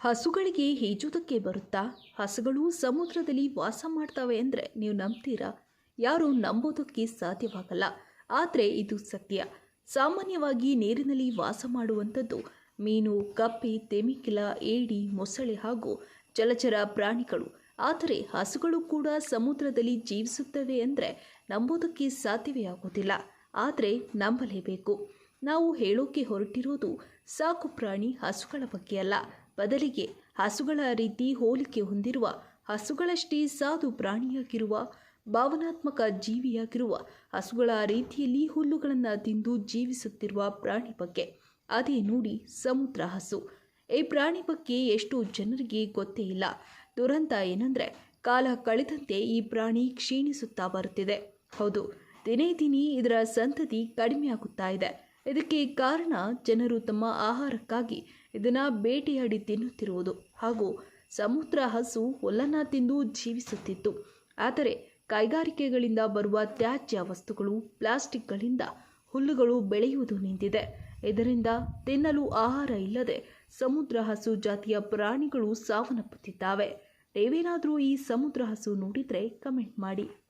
ಹಸುಗಳಿಗೆ ಈಜುವುದಕ್ಕೆ ಬರುತ್ತಾ? ಹಸುಗಳು ಸಮುದ್ರದಲ್ಲಿ ವಾಸ ಮಾಡ್ತವೆ ಅಂದರೆ ನೀವು ನಂಬ್ತೀರಾ? ಯಾರು ನಂಬೋದಕ್ಕೆ ಸಾಧ್ಯವಾಗಲ್ಲ. ಆದರೆ ಇದು ಸತ್ಯ. ಸಾಮಾನ್ಯವಾಗಿ ನೀರಿನಲ್ಲಿ ವಾಸ ಮಾಡುವಂಥದ್ದು ಮೀನು, ಕಪ್ಪೆ, ತೆಮಿಕಿಲ, ಏಡಿ, ಮೊಸಳೆ ಹಾಗೂ ಜಲಚರ ಪ್ರಾಣಿಗಳು. ಆದರೆ ಹಸುಗಳು ಕೂಡ ಸಮುದ್ರದಲ್ಲಿ ಜೀವಿಸುತ್ತವೆ ಅಂದರೆ ನಂಬೋದಕ್ಕೆ ಸಾಧ್ಯವೇ ಆಗೋದಿಲ್ಲ ಆದರೆ ನಂಬಲೇಬೇಕು. ನಾವು ಹೇಳೋಕೆ ಹೊರಟಿರೋದು ಸಾಕು ಪ್ರಾಣಿ ಹಸುಗಳ ಬಗ್ಗೆ ಅಲ್ಲ. ಬದಲಿಗೆ ಹಸುಗಳ ರೀತಿ ಹೋಲಿಕೆ ಹೊಂದಿರುವ ಹಸುಗಳಷ್ಟೇ ಸಾಧು ಪ್ರಾಣಿಯಾಗಿರುವ, ಭಾವನಾತ್ಮಕ ಜೀವಿಯಾಗಿರುವ ಹಸುಗಳ ರೀತಿಯಲ್ಲಿ ಹುಲ್ಲುಗಳನ್ನು ತಿಂದು ಜೀವಿಸುತ್ತಿರುವ ಪ್ರಾಣಿ ಬಗ್ಗೆ ಅದೇ ನೋಡಿ ಸಮುದ್ರ ಹಸು. ಈ ಪ್ರಾಣಿ ಬಗ್ಗೆ ಎಷ್ಟು ಜನರಿಗೆ ಗೊತ್ತೇ ಇಲ್ಲ. ದುರಂತ ಏನಂದರೆ ಕಾಲ ಕಳೆದಂತೆ ಈ ಪ್ರಾಣಿ ಕ್ಷೀಣಿಸುತ್ತಾ ಬರುತ್ತಿದೆ. ಹೌದು, ದಿನೇ ದಿನೇ ಇದರ ಸಂತತಿ ಕಡಿಮೆಯಾಗುತ್ತಾ ಇದೆ. ಇದಕ್ಕೆ ಕಾರಣ ಜನರು ತಮ್ಮ ಆಹಾರಕ್ಕಾಗಿ ಇದನ್ನು ಬೇಟೆಯಾಡಿ ತಿನ್ನುತ್ತಿರುವುದು ಹಾಗೂ ಸಮುದ್ರ ಹಸು ಹೊಲನ ತಿಂದು ಜೀವಿಸುತ್ತಿತ್ತು. ಆದರೆ ಕೈಗಾರಿಕೆಗಳಿಂದ ಬರುವ ತ್ಯಾಜ್ಯ ವಸ್ತುಗಳು, ಪ್ಲಾಸ್ಟಿಕ್ಗಳಿಂದ ಹುಲ್ಲುಗಳು ಬೆಳೆಯುವುದು ನಿಂತಿದೆ. ಇದರಿಂದ ತಿನ್ನಲು ಆಹಾರ ಇಲ್ಲದೆ ಸಮುದ್ರ ಹಸು ಜಾತಿಯ ಪ್ರಾಣಿಗಳು ಸಾವನ್ನಪ್ಪುತ್ತಿದ್ದಾವೆ. ನೀವೇನಾದರೂ ಈ ಸಮುದ್ರ ಹಸು ನೋಡಿದರೆ ಕಮೆಂಟ್ ಮಾಡಿ.